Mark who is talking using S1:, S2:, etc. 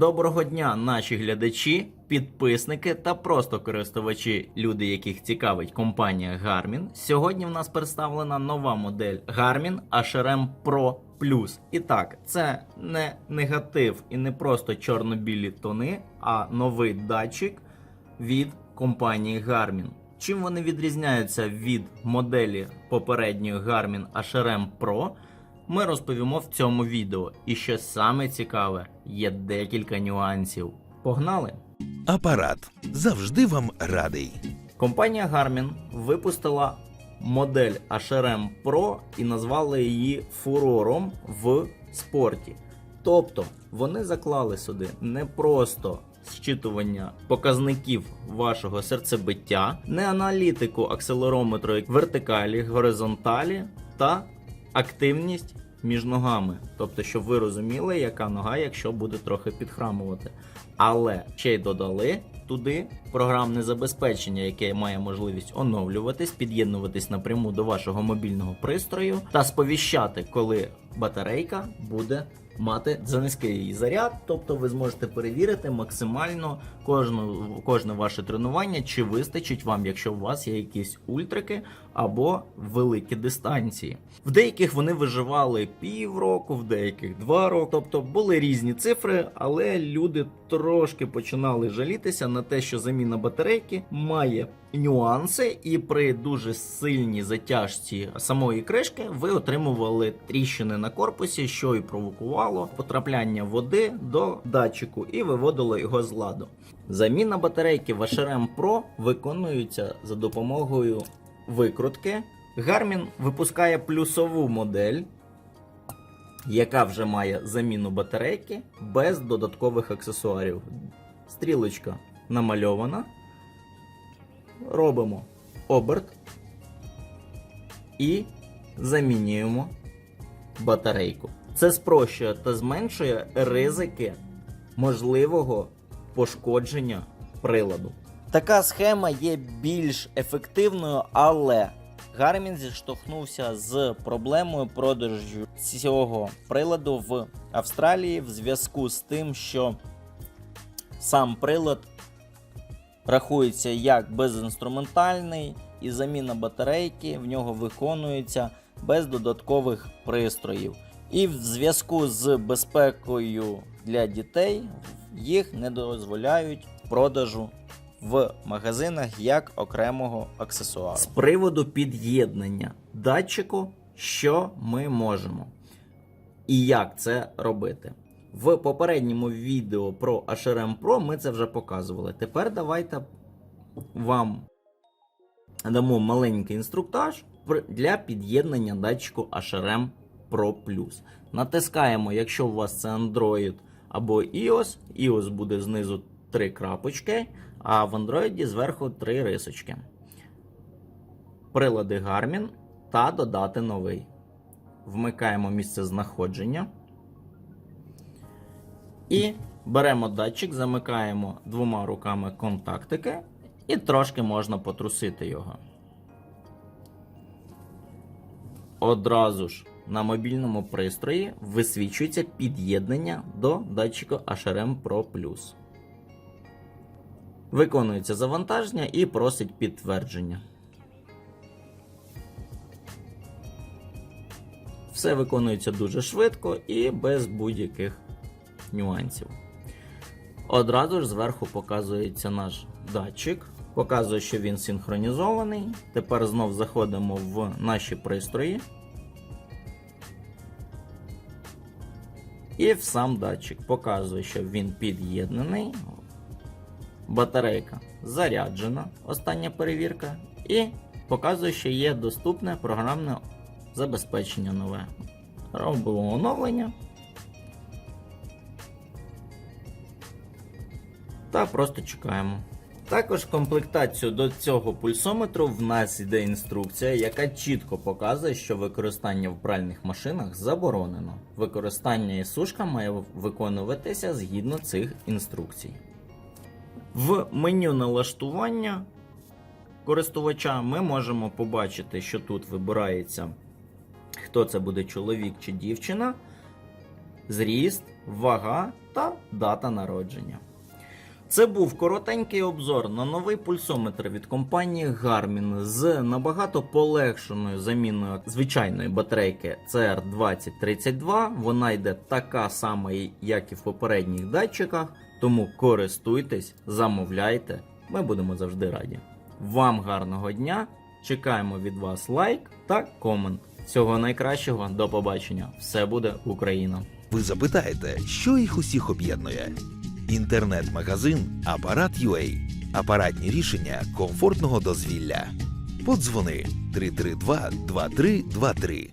S1: Доброго дня, наші глядачі, підписники та просто користувачі, люди, яких цікавить компанія Garmin. Сьогодні в нас представлена нова модель Garmin HRM Pro Plus. І так, це не негатив і не просто чорно-білі тони, а новий датчик від компанії Garmin. Чим вони відрізняються від моделі попередньої Garmin HRM Pro, ми розповімо в цьому відео. І що саме цікаве, є декілька нюансів. Погнали!
S2: Апарат завжди вам радий.
S1: Компанія Garmin випустила модель HRM Pro і назвали її фурором в спорті. Тобто вони заклали сюди не просто зчитування показників вашого серцебиття, не аналітику акселерометру вертикалі, горизонталі та активність між ногами. Тобто, щоб ви розуміли, яка нога, якщо буде трохи підхрамувати. Але ще й додали туди програмне забезпечення, яке має можливість оновлюватись, під'єднуватись напряму до вашого мобільного пристрою та сповіщати, коли батарейка буде мати за низький заряд. Тобто ви зможете перевірити максимально кожну, кожне ваше тренування, чи вистачить вам, якщо у вас є якісь ультрики або великі дистанції. В деяких вони виживали півроку, в деяких два роки. Тобто були різні цифри, але люди трошки починали жалітися на те, що заміна батарейки має нюанси, і при дуже сильній затяжці самої кришки ви отримували тріщини на корпусі, що і провокувало потрапляння води до датчику і виводило його з ладу. Заміна батарейки в HRM Pro виконується за допомогою викрутки. Garmin випускає плюсову модель, яка вже має заміну батарейки без додаткових аксесуарів. Стрілочка намальована. Робимо оберт і замінюємо батарейку. Це спрощує та зменшує ризики можливого пошкодження приладу. Така схема є більш ефективною, але Garmin зіштовхнувся з проблемою продажу цього приладу в Австралії в зв'язку з тим, що сам прилад рахується як безінструментальний, і заміна батарейки в нього виконується без додаткових пристроїв. І в зв'язку з безпекою для дітей їх не дозволяють продажу в магазинах як окремого аксесуару. З приводу під'єднання датчику, що ми можемо і як це робити. В попередньому відео про HRM Pro ми це вже показували. Тепер давайте вам дамо маленький інструктаж для під'єднання датчику HRM Pro Plus. Натискаємо, якщо у вас це Android або iOS, iOS буде знизу три крапочки, а в Android зверху три рисочки. Прилади Garmin та додати новий. Вмикаємо місце знаходження. І беремо датчик, замикаємо двома руками контактики і трошки можна потрусити його. Одразу ж на мобільному пристрої висвічується під'єднання до датчика HRM Pro Plus. Виконується завантаження і просить підтвердження. Все виконується дуже швидко і без будь-яких нюансів. Одразу ж зверху показується наш датчик, показує, що він синхронізований. Тепер знов заходимо в наші пристрої. І в сам датчик показує, що він під'єднаний. Батарейка заряджена, остання перевірка. І показує, що є доступне програмне забезпечення нове. Робимо оновлення. Та просто чекаємо. Також комплектацію до цього пульсометру в нас йде інструкція, яка чітко показує, що використання в пральних машинах заборонено. Використання і сушка має виконуватися згідно цих інструкцій. В меню налаштування користувача ми можемо побачити, що тут вибирається, хто це буде чоловік чи дівчина, зріст, вага та дата народження. Це був коротенький обзор на новий пульсометр від компанії Garmin з набагато полегшеною заміною звичайної батарейки CR2032. Вона йде така сама, як і в попередніх датчиках, тому користуйтесь, замовляйте. Ми будемо завжди раді. Вам гарного дня! Чекаємо від вас лайк та комент. Всього найкращого, до побачення! Все буде Україна!
S2: Ви запитаєте, що їх усіх об'єднує? Інтернет-магазин Апарат.ua. Апаратні рішення комфортного дозвілля. Подзвони 332 2323.